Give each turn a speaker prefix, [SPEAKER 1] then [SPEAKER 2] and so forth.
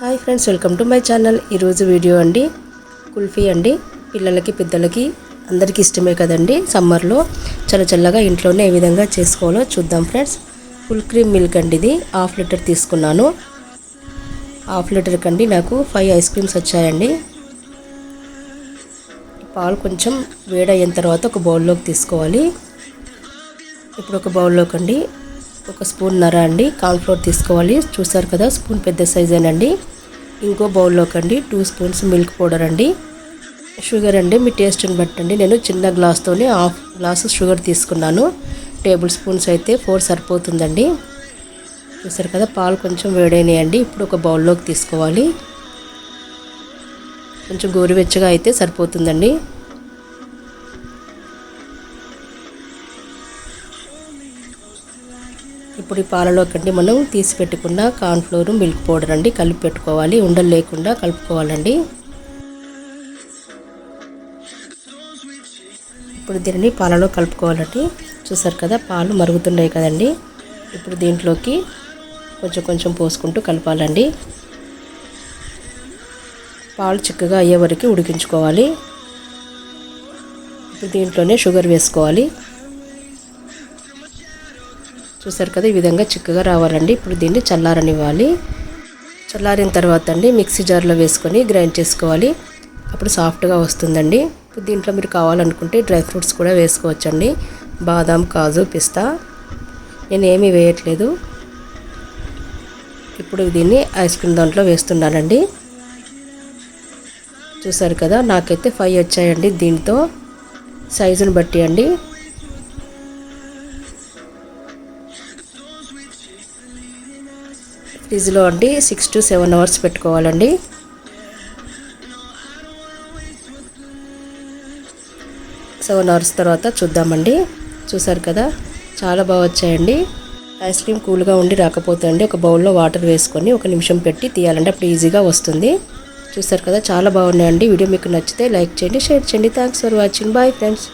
[SPEAKER 1] Hi friends welcome to my channel. ఈరోజు video అండి కుల్ఫీ అండి. పిల్లలకి పెద్దలకి అందరికీ ఇష్టమే కదండి సమ్మర్లో. చల్ల చల్లగా ఇంట్లోనే ఏ విధంగా చేసుకోవాలో చూద్దాం ఫ్రెండ్స్. ఫుల్ క్రీమ్ మిల్క్ అండి ఇది. హాఫ్ లీటర్ తీసుకున్నాను. హాఫ్ లీటర్ కండి నాకు ఫైవ్ ఐస్ క్రీమ్స్ వచ్చాయండి. పాలు కొంచెం వేడయిన తర్వాత ఒక బౌల్లోకి తీసుకోవాలి. ఇప్పుడు ఒక బౌల్లోకి అండి. ఒక స్పూన్ నర అండి కార్న్ఫ్లోర్ తీసుకోవాలి. చూసారు కదా స్పూన్ పెద్ద సైజేనండి ఇంకో బౌల్లోకి అండి టూ స్పూన్స్ మిల్క్ పౌడర్ అండి. షుగర్ అండి మీ టేస్ట్ని బట్టండి నేను చిన్న గ్లాస్తోనే హాఫ్ గ్లాస్ షుగర్ తీసుకున్నాను. టేబుల్ స్పూన్స్ అయితే ఫోర్ సరిపోతుందండి. చూసారు కదా పాలు కొంచెం వేడైనాయండి. ఇప్పుడు ఒక బౌల్లోకి తీసుకోవాలి. కొంచెం గోరువెచ్చగా అయితే సరిపోతుందండి. ఇప్పుడు ఈ పాలలోకండి మనం తీసి పెట్టుకున్న కార్న్ఫ్లోర్ మిల్క్ పౌడర్ అండి కలిపి పెట్టుకోవాలి. ఉండలు లేకుండా కలుపుకోవాలండి. ఇప్పుడు దీనిని పాలలో కలుపుకోవాలండి. చూసారు కదా పాలు మరుగుతున్నాయి కదండి. ఇప్పుడు దీంట్లోకి కొంచెం కొంచెం పోసుకుంటూ కలపాలండి. పాలు చిక్కగా అయ్యే వరకు ఉడికించుకోవాలి. ఇప్పుడు దీంట్లోనే షుగర్ వేసుకోవాలి. చూసారు కదా ఈ విధంగా చిక్కగా రావాలండి. ఇప్పుడు దీన్ని చల్లారనివ్వాలి. చల్లారిన తర్వాత అండి మిక్సీ జార్లో వేసుకొని గ్రైండ్ చేసుకోవాలి. అప్పుడు సాఫ్ట్గా వస్తుందండి. ఇప్పుడు దీంట్లో మీరు కావాలనుకుంటే డ్రై ఫ్రూట్స్ కూడా వేసుకోవచ్చండి. బాదాం కాజు పిస్తా. నేను ఏమీ వేయట్లేదు. ఇప్పుడు దీన్ని ఐస్ క్రీమ్ దాంట్లో వేస్తున్నానండి. చూసారు కదా నాకైతే ఫైవ్ వచ్చాయండి దీంతో. సైజుని బట్టి అండి. ఫ్రిడ్జ్లో అండి సిక్స్ టు సెవెన్ అవర్స్ పెట్టుకోవాలండి. సెవెన్ అవర్స్ తర్వాత చూద్దామండి. చూసారు కదా చాలా బాగా వచ్చాయండి. ఐస్ క్రీమ్ కూల్గా ఉండి రాకపోతే అండి ఒక బౌల్లో వాటర్ వేసుకొని ఒక నిమిషం పెట్టి తీయాలండి అప్పుడు ఈజీగా వస్తుంది. చూసారు కదా చాలా బాగున్నాయండి. వీడియో మీకు నచ్చితే లైక్ చేయండి షేర్ చేయండి. Thanks for watching. Bye friends.